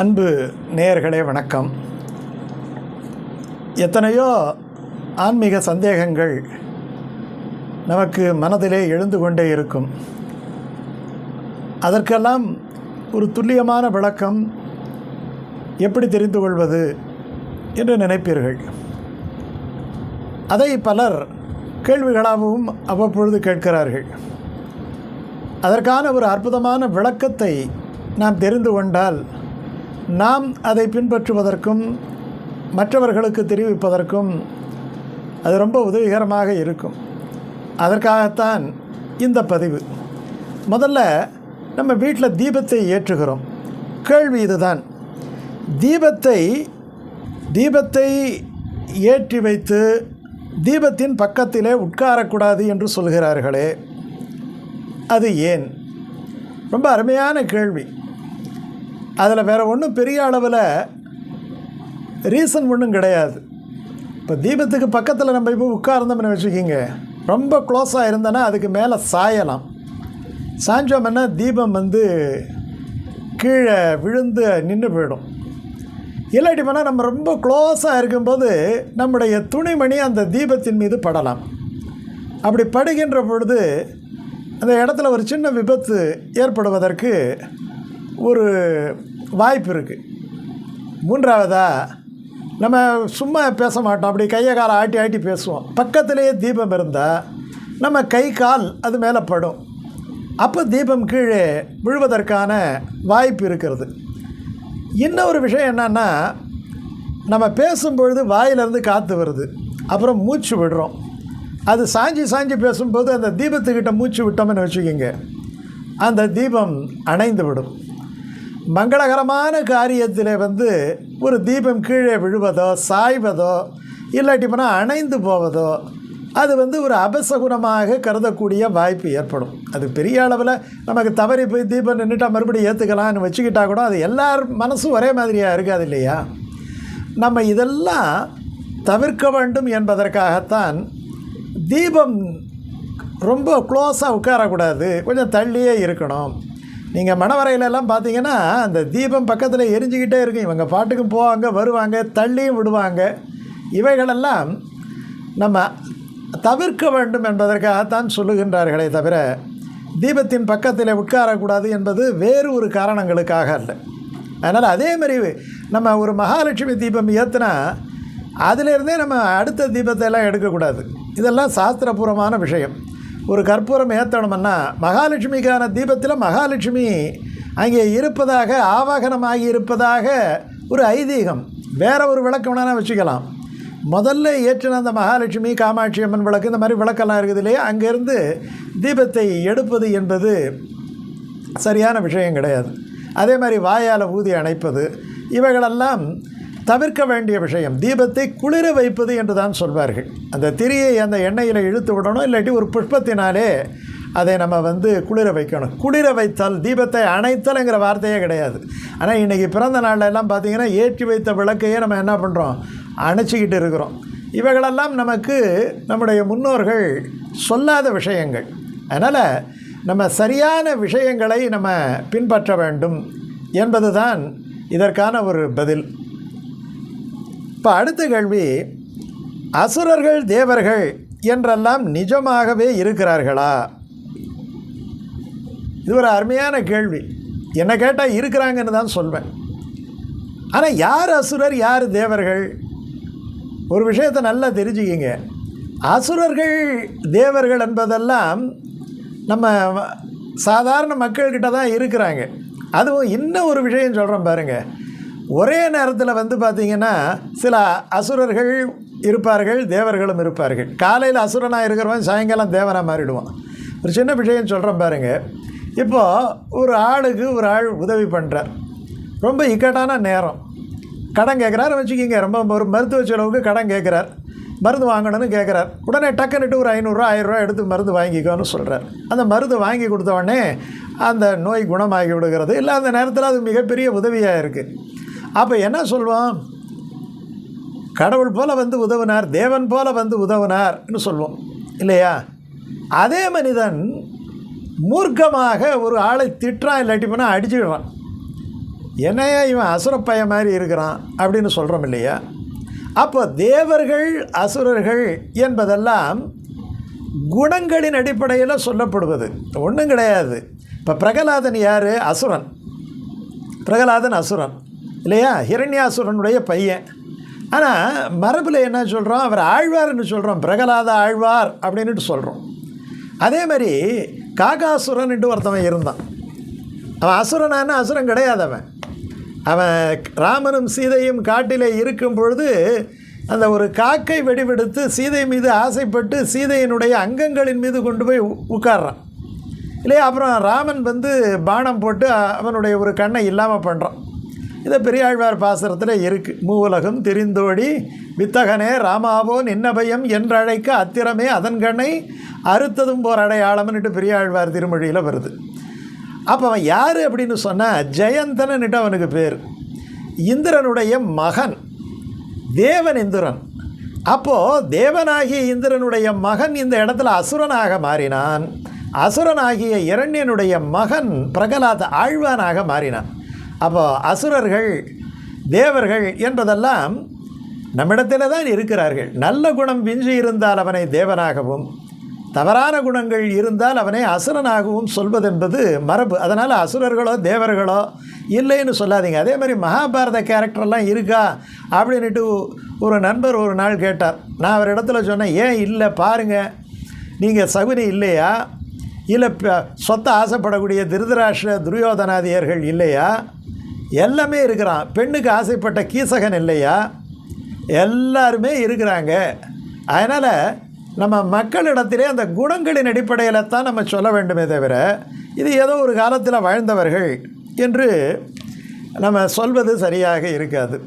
அன்பு நேயர்களே வணக்கம். எத்தனையோ ஆன்மீக சந்தேகங்கள் நமக்கு மனதிலே எழுந்து கொண்டே இருக்கும். அதற்கெல்லாம் ஒரு துல்லியமான விளக்கம் எப்படி தெரிந்து கொள்வது என்று நினைப்பீர்கள். அதை பலர் கேள்விகளாகவும் அவ்வப்பொழுது கேட்கிறார்கள். அதற்கான ஒரு அற்புதமான விளக்கத்தை நாம் தெரிந்து கொண்டால் நாம் அதை பின்பற்றுவதற்கும் மற்றவர்களுக்கு தெரிவிப்பதற்கும் அது ரொம்ப உதவிகரமாக இருக்கும். அதற்காகத்தான் இந்த பதிவு. முதல்ல நம்ம வீட்டில் தீபத்தை ஏற்றுகிறோம். கேள்வி இதுதான். தீபத்தை தீபத்தை ஏற்றி வைத்து தீபத்தின் பக்கத்திலே உட்காரக்கூடாது என்று சொல்கிறார்களே அது ஏன்? ரொம்ப அருமையான கேள்வி. அதில் வேறு ஒன்றும் பெரிய அளவில் ரீசன் ஒன்றும் கிடையாது. இப்போ தீபத்துக்கு பக்கத்தில் நம்ம இப்போ உட்கார்ந்தோம்னு வச்சுக்கிங்க. ரொம்ப க்ளோஸாக இருந்தோன்னா அதுக்கு மேலே சாயலாம். சாஞ்சோம்னா தீபம் வந்து கீழே விழுந்து நின்று போயிடும். இல்லாட்டி பண்ணால் நம்ம ரொம்ப க்ளோஸாக இருக்கும்போது நம்முடைய துணிமணி அந்த தீபத்தின் மீது படலாம். அப்படி படுகின்ற பொழுது அந்த இடத்துல ஒரு சின்ன விபத்து ஏற்படுவதற்கு ஒரு வாய்ப்பு இருக்குது மூன்றாவதாக நம்ம சும்மா பேச மாட்டோம். அப்படி கையை காலை ஆட்டி ஆட்டி பேசுவோம். பக்கத்திலேயே தீபம் இருந்தால் நம்ம கை கால் அது மேலே படும். அப்போ தீபம் கீழே விழுவதற்கான வாய்ப்பு இருக்கிறது. இன்னொரு விஷயம் என்னென்னா நம்ம பேசும்பொழுது வாயிலிருந்து காற்று வருது. அப்புறம் மூச்சு விடுறோம். அது சாஞ்சி சாஞ்சி பேசும்போது அந்த தீபத்துக்கிட்ட மூச்சு விட்டோம்னு வச்சுக்கோங்க. அந்த தீபம் அணைந்து விடும். மங்களகரமான காரியத்தில் வந்து ஒரு தீபம் கீழே விழுவதோ சாய்வதோ இல்லாட்டி போனால் அணைந்து போவதோ அது வந்து ஒரு அபசகுணமாக கருதக்கூடிய வாய்ப்பு ஏற்படும். அது பெரிய அளவில் நமக்கு தவறி போய் தீபம் நின்றுட்டா மறுபடியும் ஏற்றுக்கலாம்னு வச்சுக்கிட்டா கூட அது எல்லார் மனசும் ஒரே மாதிரியாக இருக்காது இல்லையா? நம்ம இதெல்லாம் தவிர்க்க வேண்டும் என்பதற்காகத்தான் தீபம் ரொம்ப க்ளோஸாக உட்காரக்கூடாது. கொஞ்சம் தள்ளியே இருக்கணும். நீங்கள் மணவரையிலெல்லாம் பார்த்தீங்கன்னா அந்த தீபம் பக்கத்தில் எரிஞ்சுக்கிட்டே இருக்கும். இவங்க பாட்டுக்கும் போவாங்க வருவாங்க தள்ளியும் விடுவாங்க. இவைகளெல்லாம் நம்ம தவிர்க்க வேண்டும் என்பதற்காகத்தான் சொல்லுகின்றார்களே தவிர தீபத்தின் பக்கத்தில் உட்காரக்கூடாது என்பது வேறு ஒரு காரணங்களுக்காக அல்ல. அதனால் அதே மாதிரி நம்ம ஒரு மகாலட்சுமி தீபம் ஏற்றுனா அதிலிருந்தே நம்ம அடுத்த தீபத்தை எல்லாம் எடுக்கக்கூடாது. இதெல்லாம் சாஸ்திரபூர்வமான விஷயம். ஒரு கற்பூரம் ஏற்றணும்னா மகாலட்சுமிக்கான தீபத்தில் மகாலட்சுமி அங்கே இருப்பதாக ஆவாகனமாகி இருப்பதாக ஒரு ஐதீகம். வேற ஒரு விளக்கம் வேணால் வச்சுக்கலாம். முதல்ல ஏற்றின அந்த மகாலட்சுமி காமாட்சி அம்மன் விளக்கு இந்த மாதிரி விளக்கெல்லாம் இருக்குது இல்லையா? அங்கேருந்து தீபத்தை எடுப்பது என்பது சரியான விஷயம் கிடையாது. அதே மாதிரி வாயால் ஊதி அணைப்பது இவைகளெல்லாம் தவிர்க்க வேண்டிய விஷயம். தீபத்தை குளிர வைப்பது என்று தான் சொல்வார்கள். அந்த திரியை அந்த எண்ணெயில் இழுத்து விடணும் இல்லாட்டி ஒரு புஷ்பத்தினாலே அதை நம்ம வந்து குளிர வைக்கணும். குளிர வைத்தால் தீபத்தை அணைத்தல்ங்கிற வார்த்தையே கிடையாது. ஆனால் இன்றைக்கி பிறந்த நாளெல்லாம் எல்லாம் பார்த்திங்கன்னா ஏற்றி வைத்த விளக்கையே நம்ம என்ன பண்ணுறோம் அணைச்சிக்கிட்டு இருக்கிறோம். இவைகளெல்லாம் நமக்கு நம்முடைய முன்னோர்கள் சொல்லாத விஷயங்கள். அதனால் நம்ம சரியான விஷயங்களை நம்ம பின்பற்ற வேண்டும் என்பது தான் இதற்கான ஒரு பதில். இப்போ அடுத்த கேள்வி அசுரர்கள் தேவர்கள் என்றெல்லாம் நிஜமாகவே இருக்கிறார்களா? இது ஒரு அருமையான கேள்வி. என்னை கேட்டால் இருக்கிறாங்கன்னு தான் சொல்வேன். ஆனால் யார் அசுரர் யார் தேவர்கள்? ஒரு விஷயத்தை நல்லா தெரிஞ்சுக்கிங்க. அசுரர்கள் தேவர்கள் என்பதெல்லாம் நம்ம சாதாரண மக்கள்கிட்ட தான் இருக்கிறாங்க. அதுவும் இன்னும் ஒரு விஷயம் சொல்கிறேன் பாருங்கள் ஒரே நேரத்தில் வந்து பார்த்திங்கன்னா சில அசுரர்கள் இருப்பார்கள் தேவர்களும் இருப்பார்கள். காலையில் அசுரனாக இருக்கிறவன் சாயங்காலம் தேவனாக மாறிடுவான். ஒரு சின்ன விஷயம் சொல்கிறேன் பாருங்கள் இப்போது ஒரு ஆளுக்கு ஒரு ஆள் உதவி பண்ணுறார் ரொம்ப இக்கட்டான நேரம். கடன் கேட்குறாரு வச்சுக்கிங்க. ரொம்ப ஒரு மருத்துவ செலவுக்கு கடன் கேட்குறார் மருந்து வாங்கணும்னு கேட்குறார் உடனே டக்குன்னுட்டு ஒரு ஐநூறுரூவா ஆயிரரூவா எடுத்து மருந்து வாங்கிக்கோன்னு சொல்கிறார் அந்த மருந்து வாங்கி கொடுத்த உடனே அந்த நோய் குணமாகி விடுகிறது. இல்லை அந்த நேரத்தில் அது மிகப்பெரிய உதவியாக இருக்குது அப்போ என்ன சொல்வோம் கடவுள் போல் வந்து உதவினார் தேவன் போல் வந்து உதவினார்னு சொல்வோம் இல்லையா? அதே மனிதன் மூர்க்கமாக ஒரு ஆளை திட்டுறான் இல்லாட்டி போனால் அடிச்சுடுவான். என்னையா இவன் அசுரப்பைய மாதிரி இருக்கிறான் அப்படின்னு சொல்கிறோம் இல்லையா? அப்போ தேவர்கள் அசுரர்கள் என்பதெல்லாம் குணங்களின் அடிப்படையில் சொல்லப்படுவது. ஒன்றும் கிடையாது. இப்போ பிரகலாதன் யார்? அசுரன். பிரகலாதன் அசுரன். இல்லையா? ஹிரண்யாசுரனுடைய பையன். ஆனால் மரபில் என்ன சொல்கிறோம் அவர் ஆழ்வார்னு சொல்கிறோம் பிரகலாத ஆழ்வார் அப்படின்னுட்டு சொல்கிறோம் அதே மாதிரி காகாசுரன்ட்டு ஒருத்தவன் இருந்தான். அவன் அசுரனான அசுரன் கிடையாது அவன். அவன் ராமனும் சீதையும் காட்டிலே இருக்கும் பொழுது அந்த ஒரு காக்கை வெடிவெடுத்து சீதை மீது ஆசைப்பட்டு சீதையினுடைய அங்கங்களின் மீது கொண்டு போய் உ- உட்கார்றான். இல்லையா? அப்புறம் ராமன் வந்து பானம் போட்டு அவனுடைய ஒரு கண்ணை இல்லாமல் பண்ணுறான் இதை பெரியாழ்வார் பாசுரத்தில் இருக்குது மூவுலகம் தெரிந்தோடி வித்தகனே ராமாவோ நின்னபயம் என்றழைக்க அத்திரமே அதன் கண்ணை அறுத்ததும் போர் அடையாளம்னுட்டு பெரியாழ்வார் திருமொழியில் வருது. அப்போ அவன் யார் அப்படின்னு சொன்னால் ஜெயந்தனன்ட்டு அவனுக்கு பேர். இந்திரனுடைய மகன் தேவன் இந்திரன். அப்போது தேவனாகிய இந்திரனுடைய மகன் இந்த இடத்துல அசுரனாக மாறினான். அசுரனாகிய இரண்யனுடைய மகன் பிரகலாத ஆழ்வானாக மாறினான். அப்போ அசுரர்கள் தேவர்கள் என்பதெல்லாம் நம்மிடத்தில் தான் இருக்கிறார்கள். நல்ல குணம் விஞ்சி இருந்தால் அவனை தேவனாகவும் தவறான குணங்கள் இருந்தால் அவனை அசுரனாகவும் சொல்வதென்பது மரபு. அதனால் அசுரர்களோ தேவர்களோ இல்லைன்னு சொல்லாதீங்க. அதே மாதிரி மகாபாரத கேரக்டர்லாம் இருக்கா அப்படின்ட்டு ஒரு நண்பர் ஒரு நாள் கேட்டார். நான் அவர் இடத்துல சொன்னேன் ஏன் இல்லை? பாருங்கள் நீங்கள் சகுனி இல்லையா? இல்லை சொத்தை ஆசைப்படக்கூடிய திருதராஷ்டிர துரியோதனாதியர்கள் இல்லையா? எல்லாமே இருக்கிறான். பெண்ணுக்கு ஆசைப்பட்ட கீசகன் இல்லையா? எல்லாருமே இருக்கிறாங்க. அதனால் நம்ம மக்களிடத்திலே அந்த குணங்களின் அடிப்படையில் தான் நம்ம சொல்ல வேண்டுமே தவிர இது ஏதோ ஒரு காலத்தில் வாழ்ந்தவர்கள் என்று நம்ம சொல்வது சரியாக இருக்காது.